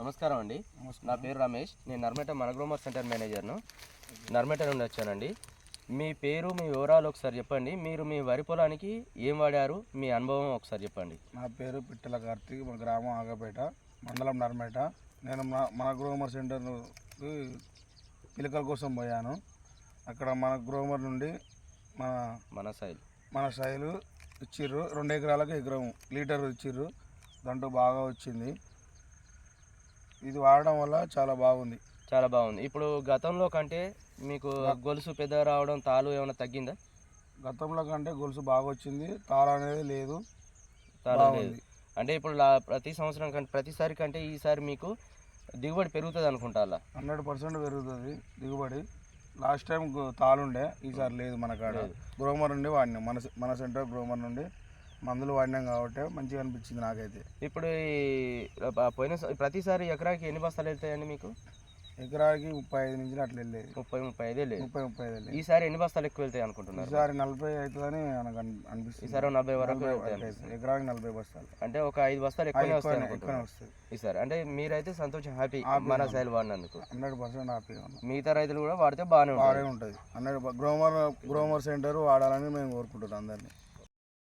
నమస్కారం అండి. నా పేరు రమేష్. నేను నర్మేట మనగ్రోమర్ సెంటర్ మేనేజర్ను. నర్మేట నుండి వచ్చానండి. మీ పేరు మీ వివరాలు ఒకసారి చెప్పండి. మీరు మీ వరి పొలానికి ఏం వాడారు? మీ అనుభవం ఒకసారి చెప్పండి. నా పేరు పిట్టల కార్తీక్ మా గ్రామం ఆగపేట మండలం నర్మేట. నేను మన మన గ్రోమర్ సెంటర్కి పిలకల కోసం పోయాను. అక్కడ మన గ్రోమర్ నుండి మన మన సైల్. మన శైలు ఇచ్చిర్రు. రెండు ఎకరాలకు ఎకరం లీటర్ ఇచ్చిర్రు. దాంట్లో బాగా వచ్చింది. ఇది వాడడం వల్ల చాలా బాగుంది. చాలా బాగుంది. ఇప్పుడు గతంలో కంటే మీకు గొలుసు పెద్ద రావడం తాలు ఏమైనా తగ్గిందా? గతంలో కంటే గొలుసు బాగా వచ్చింది. తార అనేది లేదు. తాలు లేదు. అంటే ఇప్పుడు ప్రతి సంవత్సరం కంటే ప్రతిసారి కంటే ఈసారి మీకు దిగుబడి పెరుగుతుంది అనుకుంటా అలా హండ్రెడ్ పర్సెంట్ పెరుగుతుంది దిగుబడి. లాస్ట్ టైం తాలుండే ఈసారి లేదు మన కాడ. గ్రోమర్ నుండి వాడినాం. మన మన సెంటర్ గ్రోమర్ నుండి మందులు వాడినాం కాబట్టి మంచిగా అనిపించింది నాకైతే. ఇప్పుడు ఈ పోయిన ప్రతిసారి ఎకరాకి ఎన్ని బస్తాలు వెళ్తాయండి మీకు? ఎకరాకి ముప్పై ఐదు నుంచి అట్లా వెళ్ళేది. ముప్పై ముప్పై ఐదే లేదు ముప్పై ముప్పై ఐదు వెళ్ళేది. ఈసారి ఎన్ని బస్తాలు ఎక్కువ వెళ్తాయి అనుకుంటున్నారు? ఈసారి నలభై అవుతుందని అన్- అనిపిస్తుంది. ఈసారి నలభై వరకు. ఎకరాకి నలభై బస్తాలు. అంటే ఒక ఐదు బస్తాలు ఆ, ఎక్కువనే వస్తాయి ఎక్కువనే వస్తుంది ఈసారి అంటే మీరైతే సంతోషం హ్యాపీ మన. సైల్ వాడినందుకు. హండ్రెడ్ పర్సెంట్ హ్యాపీగా ఉన్నాం. మిగతా రైతులు కూడా వాడితే బాగానే బాగానే ఉంటుంది. హండ్రెడ్ గ్రోమర్ గ్రోమర్ సెంటర్ వాడాలని మేము కోరుకుంటున్నాం అందరినీ.